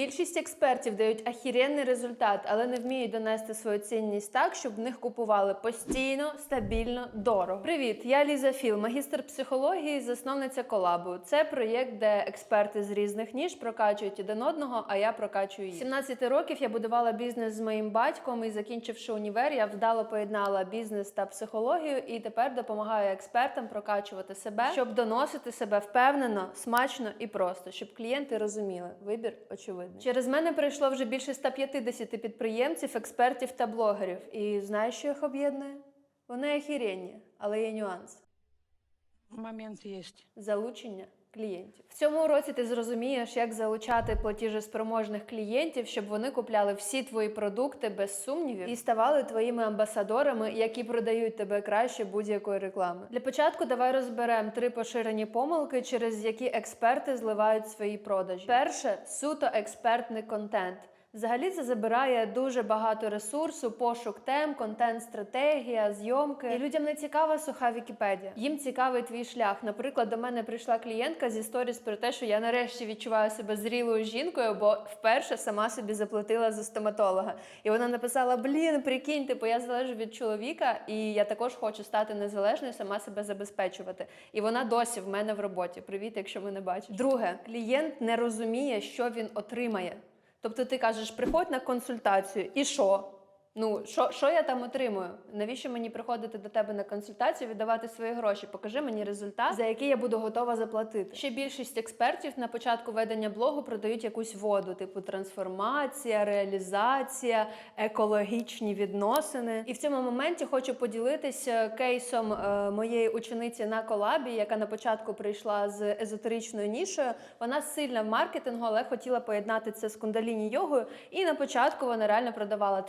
Більшість експертів дають ахіренний результат, але не вміють донести свою цінність так, щоб в них купували постійно, стабільно, дорого. Привіт, я Ліза Філ, магістр психології, засновниця колабу. Це проєкт, де експерти з різних ніж прокачують один одного, а я прокачую їх. 17 років я будувала бізнес з моїм батьком і закінчивши універ, я вдало поєднала бізнес та психологію, і тепер допомагаю експертам прокачувати себе, щоб доносити себе впевнено, смачно і просто, щоб клієнти розуміли. Вибір очевидний. Через мене прийшло вже більше 150 підприємців, експертів та блогерів. І знаєш, що їх об'єднує? Вони охіренні, але є нюанс Момент є. залучення клієнтів. В цьому році ти зрозумієш, як залучати платіжеспроможних клієнтів, щоб вони купляли всі твої продукти без сумнівів і ставали твоїми амбасадорами, які продають тебе краще будь-якої реклами. Для початку давай розберемо три поширені помилки, через які експерти зливають свої продажі. Перше суто експертний контент. Взагалі це забирає дуже багато ресурсу, пошук тем, контент-стратегія, зйомки. І людям не цікава суха Вікіпедія. Їм цікавий твій шлях. Наприклад, до мене прийшла клієнтка зі сторіс про те, що я нарешті відчуваю себе зрілою жінкою, бо вперше сама собі заплатила за стоматолога. І вона написала: Блін, прикинь, типу, я залежу від чоловіка, і я також хочу стати незалежною, сама себе забезпечувати. І вона досі в мене в роботі. Привіт, якщо ви не бачите. Друге, клієнт не розуміє, що він отримає. Тобто ти кажеш, приходь на консультацію, і що? Ну, що, що я там отримую? Навіщо мені приходити до тебе на консультацію, віддавати свої гроші? Покажи мені результат, за який я буду готова заплатити. Ще більшість експертів на початку ведення блогу продають якусь воду, типу трансформація, реалізація, екологічні відносини. І в цьому моменті хочу поділитися кейсом е, моєї учениці на колабі, яка на початку прийшла з езотеричною нішою. Вона сильна в маркетингу, але хотіла поєднати це з кундаліні йогою. І на початку вона реально продавала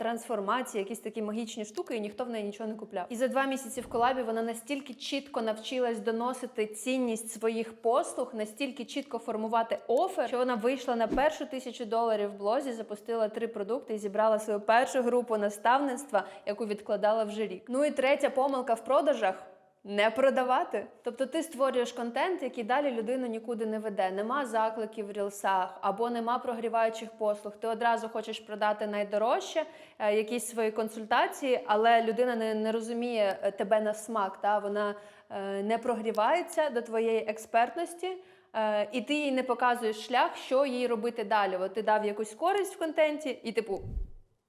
трансформації, якісь такі магічні штуки, і ніхто в неї нічого не купляв. І за два місяці в колабі вона настільки чітко навчилась доносити цінність своїх послуг, настільки чітко формувати офер, що вона вийшла на першу тисячу доларів в блозі, запустила три продукти і зібрала свою першу групу наставництва, яку відкладала вже рік. Ну і третя помилка в продажах. Не продавати. Тобто ти створюєш контент, який далі людину нікуди не веде. Нема закликів в рілсах або нема прогріваючих послуг. Ти одразу хочеш продати найдорожче, е, якісь свої консультації, але людина не, не розуміє е, тебе на смак. Та? Вона е, не прогрівається до твоєї експертності. І ти їй не показуєш шлях, що їй робити далі. От ти дав якусь користь в контенті, і типу,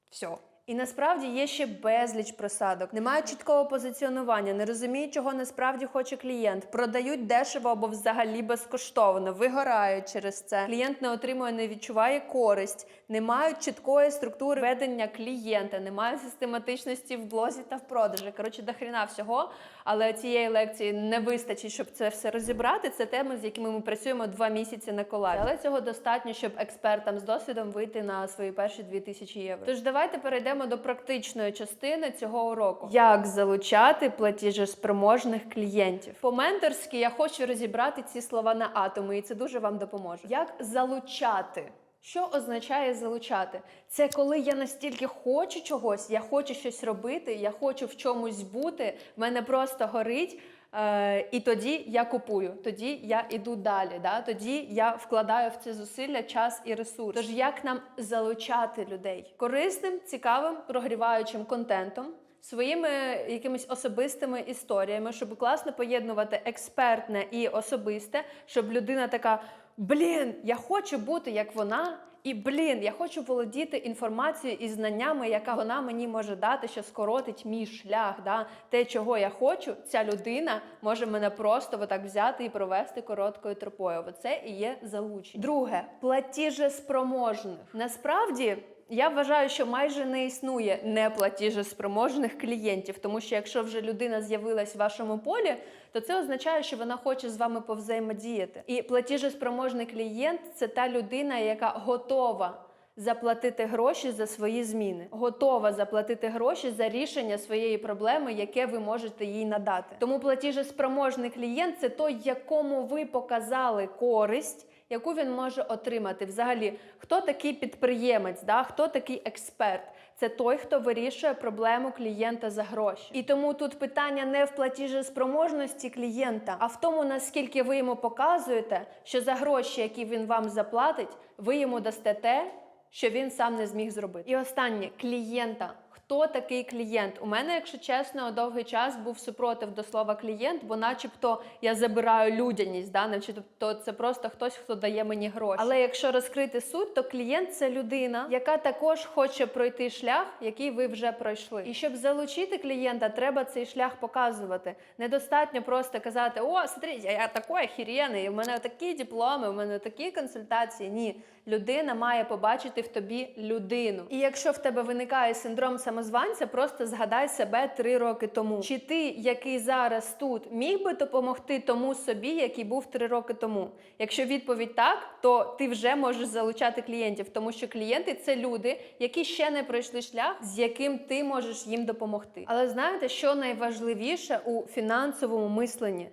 все. І насправді є ще безліч просадок. Немає чіткого позиціонування, не розуміють, чого насправді хоче клієнт. Продають дешево або взагалі безкоштовно, вигорають через це. Клієнт не отримує, не відчуває користь, не мають чіткої структури ведення клієнта, немає систематичності в блозі та в продажі. Коротше, до хріна всього. Але цієї лекції не вистачить, щоб це все розібрати. Це теми, з якими ми працюємо два місяці на колабі. Але цього достатньо, щоб експертам з досвідом вийти на свої перші 2000 євро. Тож давайте перейдемо до практичної частини цього уроку. Як залучати платіжеспроможних клієнтів? По-менторськи я хочу розібрати ці слова на атоми, і це дуже вам допоможе. Як залучати? Що означає залучати? Це коли я настільки хочу чогось, я хочу щось робити, я хочу в чомусь бути, в мене просто горить. Е, і тоді я купую, тоді я іду далі. Да? Тоді я вкладаю в це зусилля, час і ресурс. Тож як нам залучати людей корисним, цікавим, прогріваючим контентом, своїми якимись особистими історіями, щоб класно поєднувати експертне і особисте, щоб людина така: блін, я хочу бути як вона. І блін, я хочу володіти інформацією і знаннями, яка вона мені може дати, що скоротить мій шлях. Да? Те, чого я хочу, ця людина може мене просто отак взяти і провести короткою тропою. Оце і є залучення. Друге, платіжеспроможних. Насправді. Я вважаю, що майже не існує неплатіжеспроможних клієнтів, тому що якщо вже людина з'явилась в вашому полі, то це означає, що вона хоче з вами повзаємодіяти. І платіжеспроможний клієнт це та людина, яка готова заплатити гроші за свої зміни, готова заплатити гроші за рішення своєї проблеми, яке ви можете їй надати. Тому платіжеспроможний клієнт це той, якому ви показали користь яку він може отримати. Взагалі, хто такий підприємець, да? хто такий експерт? Це той, хто вирішує проблему клієнта за гроші. І тому тут питання не в платіжеспроможності клієнта, а в тому, наскільки ви йому показуєте, що за гроші, які він вам заплатить, ви йому дасте те, що він сам не зміг зробити. І останнє клієнта. Хто такий клієнт? У мене, якщо чесно, довгий час був супротив до слова клієнт, бо, начебто, я забираю людяність, да? начебто це просто хтось, хто дає мені гроші. Але якщо розкрити суть, то клієнт це людина, яка також хоче пройти шлях, який ви вже пройшли. І щоб залучити клієнта, треба цей шлях показувати. Недостатньо просто казати: О, смотрите, я такий охеренний, у мене такі дипломи, у мене такі консультації. Ні. Людина має побачити в тобі людину. І якщо в тебе виникає синдром самозванця, просто згадай себе три роки тому. Чи ти, який зараз тут, міг би допомогти тому собі, який був три роки тому? Якщо відповідь так, то ти вже можеш залучати клієнтів, тому що клієнти це люди, які ще не пройшли шлях, з яким ти можеш їм допомогти. Але знаєте, що найважливіше у фінансовому мисленні?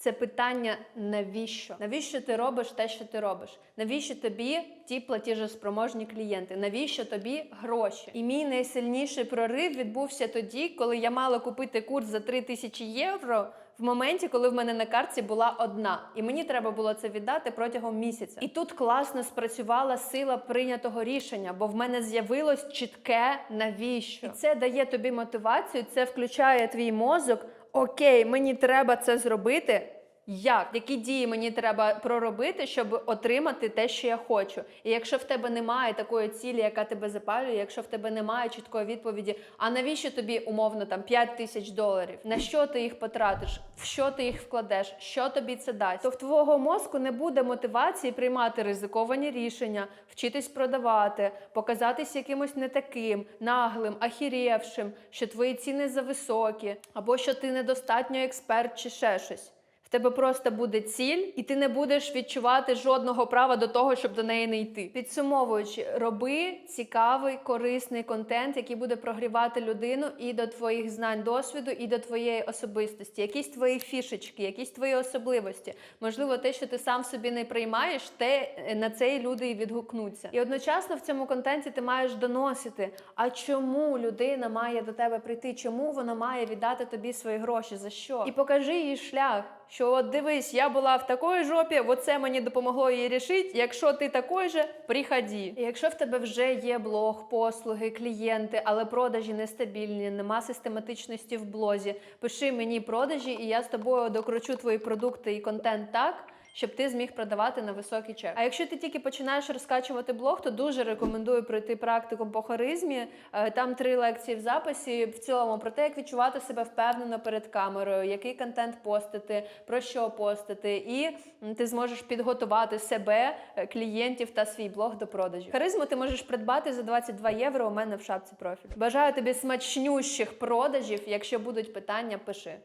Це питання навіщо? Навіщо ти робиш те, що ти робиш? Навіщо тобі ті платіжеспроможні клієнти? Навіщо тобі гроші? І мій найсильніший прорив відбувся тоді, коли я мала купити курс за 3 тисячі євро. В моменті, коли в мене на картці була одна, і мені треба було це віддати протягом місяця. І тут класно спрацювала сила прийнятого рішення, бо в мене з'явилось чітке навіщо. І це дає тобі мотивацію, це включає твій мозок. Окей, мені треба це зробити. Як? Які дії мені треба проробити, щоб отримати те, що я хочу? І якщо в тебе немає такої цілі, яка тебе запалює, якщо в тебе немає чіткої відповіді, а навіщо тобі умовно там 5 тисяч доларів? На що ти їх потратиш? В що ти їх вкладеш? Що тобі це дасть? То в твого мозку не буде мотивації приймати ризиковані рішення, вчитись продавати, показатись якимось не таким, наглим, ахірєвшим, що твої ціни зависокі, або що ти недостатньо експерт, чи ще щось. Тебе просто буде ціль, і ти не будеш відчувати жодного права до того, щоб до неї не йти. Підсумовуючи, роби цікавий, корисний контент, який буде прогрівати людину і до твоїх знань, досвіду, і до твоєї особистості, якісь твої фішечки, якісь твої особливості. Можливо, те, що ти сам собі не приймаєш, те на це і люди і відгукнуться. І одночасно в цьому контенті ти маєш доносити, а чому людина має до тебе прийти, чому вона має віддати тобі свої гроші, за що? І покажи їй шлях. Що от дивись, я була в такої жопі, оце мені допомогло її рішити. Якщо ти такий же, приході. І якщо в тебе вже є блог, послуги, клієнти, але продажі нестабільні, нема систематичності в блозі, пиши мені продажі, і я з тобою докручу твої продукти і контент так. Щоб ти зміг продавати на високий чек. А якщо ти тільки починаєш розкачувати блог, то дуже рекомендую пройти практикум по харизмі. Е, Там три лекції в записі в цілому про те, як відчувати себе впевнено перед камерою, який контент постити, про що постити, і ти зможеш підготувати себе, е, клієнтів та свій блог до продажів. Харизму ти можеш придбати за 22 євро. У мене в шапці профіль. Бажаю тобі смачнющих продажів. Якщо будуть питання, пиши.